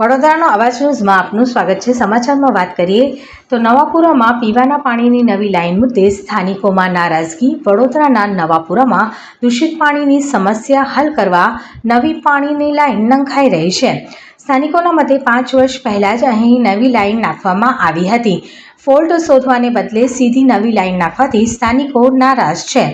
વડોદરાનો અવાજ ન્યૂઝમાં આપનું સ્વાગત છે. સમાચારમાં વાત કરીએ તો નવાપુરામાં પીવાના પાણીની નવી લાઇન મુદ્દે સ્થાનિકોમાં નારાજગી. વડોદરાના નવાપુરામાં દૂષિત પાણીની સમસ્યા હલ કરવા નવી પાણીની લાઇન નંખાઈ રહી છે. સ્થાનિકોના મતે પાંચ વર્ષ પહેલાં જ અહીં નવી લાઇન નાખવામાં આવી હતી. ફોલ્ટ શોધવાને બદલે સીધી નવી લાઇન નાખવાથી સ્થાનિકો નારાજ છે.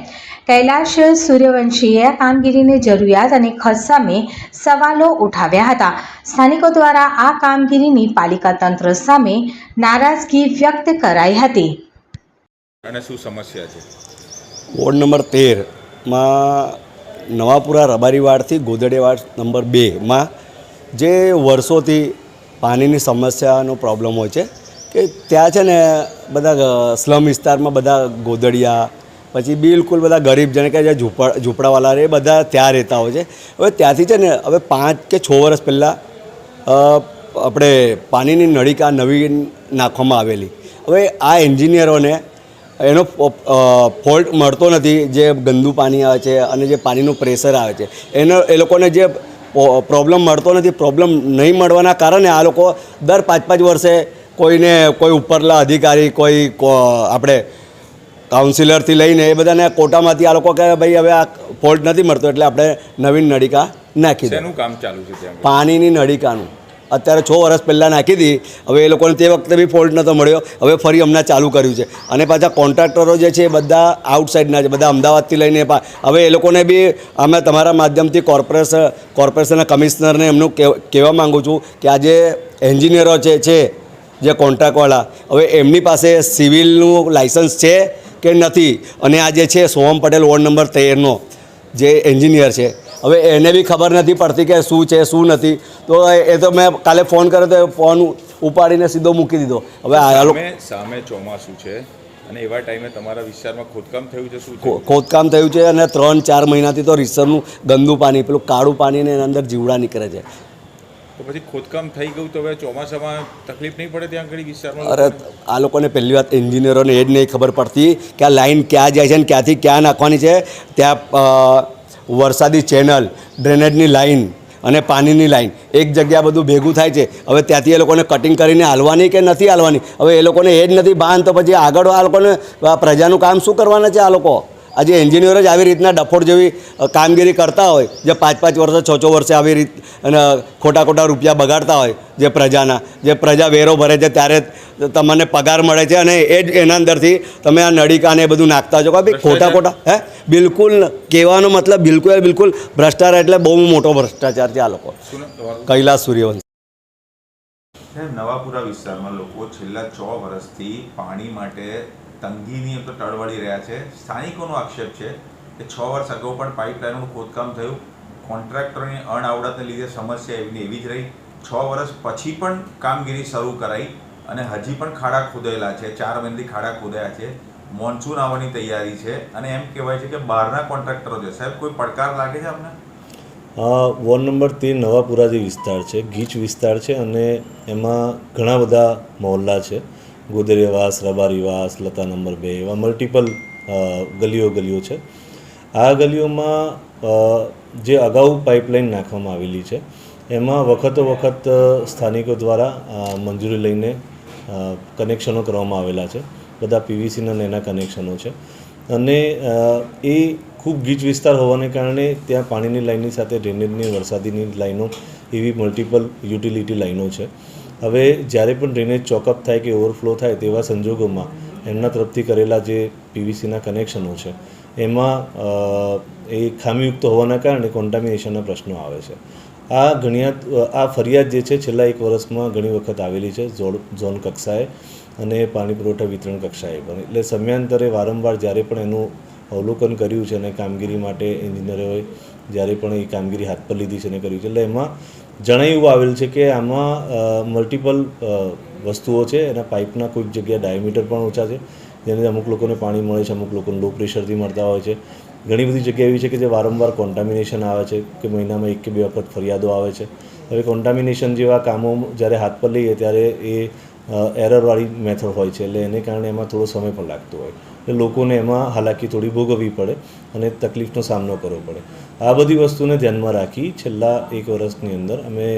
કૈલાશ સૂર્યવંશીએ આ કામગીરીની જરૂરિયાત અને ખર્ચ સામે સવાલો ઉઠાવ્યા હતા. સ્થાનિકો દ્વારા આ કામગીરીની પાલિકા તંત્ર સામે નારાજગી વ્યક્ત કરાઈ હતી. અને શું સમસ્યા છે? વોર્ડ નંબર તેરમાં નવાપુરા રબારીવાડથી ગોદડેવાડ નંબર બેમાં જે વર્ષોથી પાણીની સમસ્યાનો પ્રોબ્લેમ હોય છે, કે ત્યાં છે ને બધા સ્લમ વિસ્તારમાં બધા ગોદડિયા, પછી બિલકુલ બધા ગરીબ જેને કે જે ઝૂંપડા ઝૂંપડાવાળા એ બધા ત્યાં રહેતા હોય છે. હવે ત્યાંથી છે ને હવે પાંચ કે છ વર્ષ પહેલાં આપણે પાણીની નળિકા નવી નાખવામાં આવેલી. હવે આ એન્જિનિયરોને એનો ફોલ્ટ મળતો નથી, જે ગંદુ પાણી આવે છે અને જે પાણીનું પ્રેશર આવે છે. એનો, એ લોકોને જે પ્રોબ્લેમ મળતો નથી પ્રોબ્લેમ નહીં મળવાના કારણે આ લોકો દર પાંચ પાંચ વર્ષે કોઈને કોઈ ઉપરલા અધિકારી કોઈ આપણે કાઉન્સિલરથી લઈને એ બધાને કોટામાંથી આ લોકો કહે ભાઈ હવે આ ફોલ્ટ નથી મળતો એટલે આપણે નવીન નળિકા નાખી દો. કામ ચાલુ છે પાણીની નળિકાનું. અત્યારે છ વર્ષ પહેલાં નાખી હતી. હવે એ લોકોને તે વખતે બી ફોલ્ટ નહોતો મળ્યો. હવે ફરી હમણાં ચાલુ કર્યું છે. અને પાછા કોન્ટ્રાક્ટરો જે છે એ બધા આઉટસાઇડના છે. બધા અમદાવાદથી લઈને હવે એ લોકોને બી અમે તમારા માધ્યમથી કોર્પોરેશન કોર્પોરેશનના કમિશનરને એમનું કહેવા માગું છું કે આ જે એન્જિનિયરો છે છે, જે કોન્ટ્રાક્ટવાળા હવે એમની પાસે સિવિલનું લાઇસન્સ છે કે નથી? અને આ જે છે, સોહમ પટેલ વોર્ડ નંબર તેરનો, જે એન્જિનિયર છે. હવે એને બી ખબર નથી પડતી કે શું છે શું નથી. તો એ તો મેં કાલે ફોન કર્યો તો ફોન ઉપાડીને સીધો મૂકી દીધો. હવે સામે ચોમાસું છે અને એવા ટાઈમે તમારા વિસ્તારમાં ખોદકામ થયું છે શું ખોદકામ થયું છે અને ત્રણ ચાર મહિનાથી તો રીસરનું ગંદુ પાણી પેલું કાળું પાણી ને એના અંદર જીવડા નીકળે છે. તો પછી ખોદકામ થઈ ગયું તો હવે ચોમાસામાં તકલીફ નહીં પડે ત્યાં આગળ વિસ્તારમાં? અરે આ લોકોને પહેલી વાત એન્જિનિયરોને એ જ નહીં ખબર પડતી કે આ લાઈન ક્યાં જાય છે અને ક્યાંથી ક્યાં નાખવાની છે. ત્યાં વરસાદી ચેનલ, ડ્રેનેજની લાઈન અને પાણીની લાઈન. એક જગ્યા બધું ભેગું થાય છે. હવે ત્યાંથી એ લોકોને કટિંગ કરીને હાલવાની કે નથી હાલવાની? હવે એ લોકોને એ જ નથી બાંધ તો પછી આગળ આ લોકોને પ્રજાનું કામ શું કરવાના છે આ લોકો? આજે એન્જિનિયરો જ આવી રીતના ડફોડ જેવી કામગીરી કરતા હોય જે પાંચ પાંચ વર્ષે છ છ વર્ષે આવી રીત અને ખોટા ખોટા રૂપિયા બગાડતા હોય જે પ્રજાના જે પ્રજા વેરો ભરે છે ત્યારે તમને પગાર મળે છે અને એ જ એના અંદરથી તમે આ નળીકાને એ બધું નાખતા છો. કે ભાઈ ખોટા ખોટા હે? બિલકુલ કહેવાનો મતલબ બિલકુલ બિલકુલ ભ્રષ્ટાચાર એટલે બહુ મોટો ભ્રષ્ટાચાર છે આ લોકો. કૈલાસ સૂર્યવંશ. નવાપુરા વિસ્તારમાં લોકો છેલ્લા છ વર્ષથી પાણી માટે તંગીની એમ તો ટળવળી રહ્યા છે. સ્થાનિકોનો આક્ષેપ છે કે છ વર્ષ અગાઉ પણ પાઇપલાઇનનું ખોદકામ થયું. કોન્ટ્રાક્ટરની અણઆવડતને લીધે સમસ્યા એવી એવી જ રહી. છ વર્ષ પછી પણ કામગીરી શરૂ કરાઈ અને હજી પણ ખાડા ખોદાયેલા છે. ચાર મહિનાથી ખાડા ખોદાયા છે. મોન્સૂન આવવાની તૈયારી છે અને એમ કહેવાય છે કે બહારના કોન્ટ્રાક્ટરો છે. સાહેબ, કોઈ પડકાર લાગે છે આપને? વોર્ડ નંબર તેર નવાપુરા જે વિસ્તાર છે, ગીચ વિસ્તાર છે અને એમાં ઘણા બધા મહોલ્લા છે. ગોદરિયાવાસ રબારીવાસ, લતા નંબર બે એવા મલ્ટિપલ ગલીઓ ગલીઓ છે. આ ગલીઓમાં જે અગાઉ પાઇપલાઇન નાખવામાં આવેલી છે, એમાં વખતો વખત સ્થાનિકો દ્વારા મંજૂરી લઈને કનેક્શનો કરવામાં આવેલા છે. બધા પીવીસીના એના કનેક્શનો છે. અને એ ખૂબ ગીચ વિસ્તાર હોવાને કારણે ત્યાં પાણીની લાઇનની સાથે ડ્રેનેજની વરસાદીની લાઈનો એવી મલ્ટિપલ યુટિલિટી લાઈનો છે. હવે જ્યારે પણ ડ્રેનેજ ચોકઅપ થાય કે ઓવરફ્લો થાય તેવા સંજોગોમાં એમના તરફથી કરેલા જે પીવીસીના કનેક્શનો છે, એમાં એ ખામીયુક્ત હોવાના કારણે કોન્ટામિનેશનના પ્રશ્નો આવે છે. આ ઘણીયાત આ ફરિયાદ જે છે છેલ્લા એક વર્ષમાં ઘણી વખત આવેલી છે ઝોન કક્ષાએ અને પાણી પુરવઠા વિતરણ કક્ષાએ પણ. એટલે સમયાંતરે વારંવાર જ્યારે પણ એનું અવલોકન કર્યું છે અને કામગીરી માટે એન્જિનિયરોએ જ્યારે પણ એ કામગીરી હાથ પર લીધી છે અને કર્યું છે, એટલે એમાં એવું આવેલ છે કે આમાં મલ્ટિપલ વસ્તુઓ છે. એના પાઇપના કોઈક જગ્યાએ ડાયામીટર પણ ઓછા છે. જેને અમુક લોકોને પાણી મળે છે, અમુક લોકોને લો પ્રેશરથી મળતા હોય છે. ઘણી બધી જગ્યા એવી છે કે જે વારંવાર કોન્ટામિનેશન આવે છે, કે મહિનામાં એક કે બે વખત ફરિયાદો આવે છે. હવે કોન્ટામિનેશન જેવા કામો જ્યારે હાથ પર લઈએ ત્યારે એ એરરવાળી મેથડ હોય છે. એટલે એને કારણે એમાં થોડો સમય પણ લાગતો હોય. લોકોને એમાં હાલાકી થોડી ભોગવવી પડે અને તકલીફનો સામનો કરવો પડે. આ બધી વસ્તુને ધ્યાનમાં રાખી છેલ્લા એક વર્ષની અંદર અમે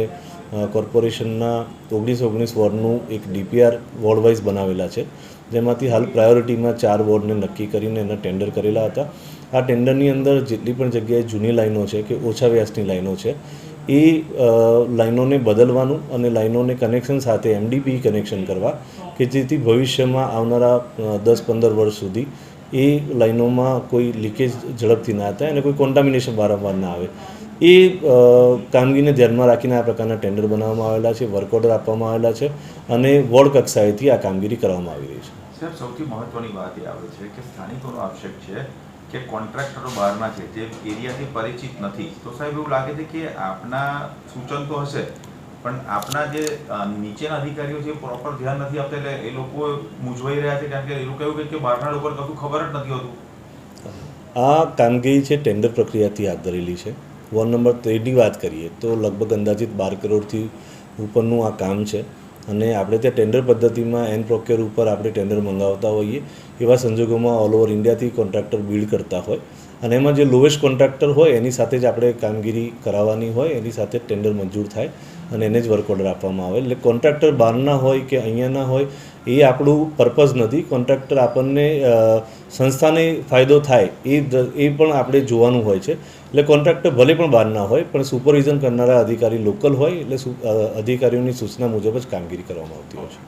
કોર્પોરેશનના ઓગણીસ ઓગણીસ વોર્ડનું એક ડીપીઆર વોર્ડ વાઇઝ બનાવેલા છે. જેમાંથી હાલ પ્રાયોરિટીમાં ચાર વોર્ડને નક્કી કરીને એના ટેન્ડર કરેલા હતા. આ ટેન્ડરની અંદર જેટલી પણ જગ્યાએ જૂની લાઈનો છે કે ઓછા વ્યાસની લાઈનો છે એ લાઇનોને બદલવાનું અને લાઈનોને કનેક્શન સાથે એમડીપી કનેક્શન કરવા કે જેથી ભવિષ્યમાં આવનારા દસ પંદર વર્ષ સુધી એ લાઈનોમાં કોઈ લીકેજ ઝડપથી ના થાય અને કોઈ કોન્ટામિનેશન વારંવાર ના આવે. એ કામગીરીને ધ્યાનમાં રાખીને આ પ્રકારના ટેન્ડર બનાવવામાં આવેલા છે વર્ક ઓર્ડર આપવામાં આવેલા છે અને વોર્ડ કક્ષાએથી આ કામગીરી કરવામાં આવી રહી છે. સૌથી મહત્વની વાત એ આવે છે કે સ્થાનિકોનો આક્ષેપ છે કે કોન્ટ્રાક્ટરો બહારના છે, જે એરિયાથી પરિચિત નથી. તો સાહેબ એવું લાગે છે કે આપના સૂચન તો હશે, પણ આપના જે નીચેના અધિકારીઓ છે પ્રોપર ધ્યાન નથી આપતા એટલે એ લોકો મૂંઝવાઈ રહ્યા છે કારણ કે એ લોકો એવું કે બહારના લોકો કશું ખબર જ નથી હોતું. આ કામગીરી છે ટેન્ડર પ્રક્રિયાથી હાથ ધરેલી છે. વોર્ડ નંબર તેરની વાત કરીએ તો લગભગ અંદાજિત બાર કરોડથી ઉપરનું આ કામ છે. અને આપણે ત્યાં ટેન્ડર પદ્ધતિમાં એન પ્રોક્યોર ઉપર આપણે ટેન્ડર મંગાવતા હોઈએ, એવા સંજોગોમાં ઓલ ઓવર ઇન્ડિયાથી કોન્ટ્રાક્ટર બિલ્ડ કરતા હોય. અને એમાં જે લોએસ્ટ કોન્ટ્રાક્ટર હોય, એની સાથે જ આપણે કામગીરી કરાવવાની હોય, એની સાથે ટેન્ડર મંજૂર થાય અને એને જ વર્ક ઓર્ડર આપવામાં આવે. એટલે કોન્ટ્રાક્ટર બહારના હોય કે અહીંયાના હોય, એ આપણું પર્પઝ નથી. કોન્ટ્રાક્ટર આપણને સંસ્થાને ફાયદો થાય, એ એ પણ આપણે જોવાનું હોય છે. એટલે કોન્ટ્રાક્ટર ભલે પણ બહારના હોય, પણ સુપરવિઝન કરનારા અધિકારી લોકલ હોય, એટલે અધિકારીઓની સૂચના મુજબ જ કામગીરી કરવામાં આવતી હોય છે.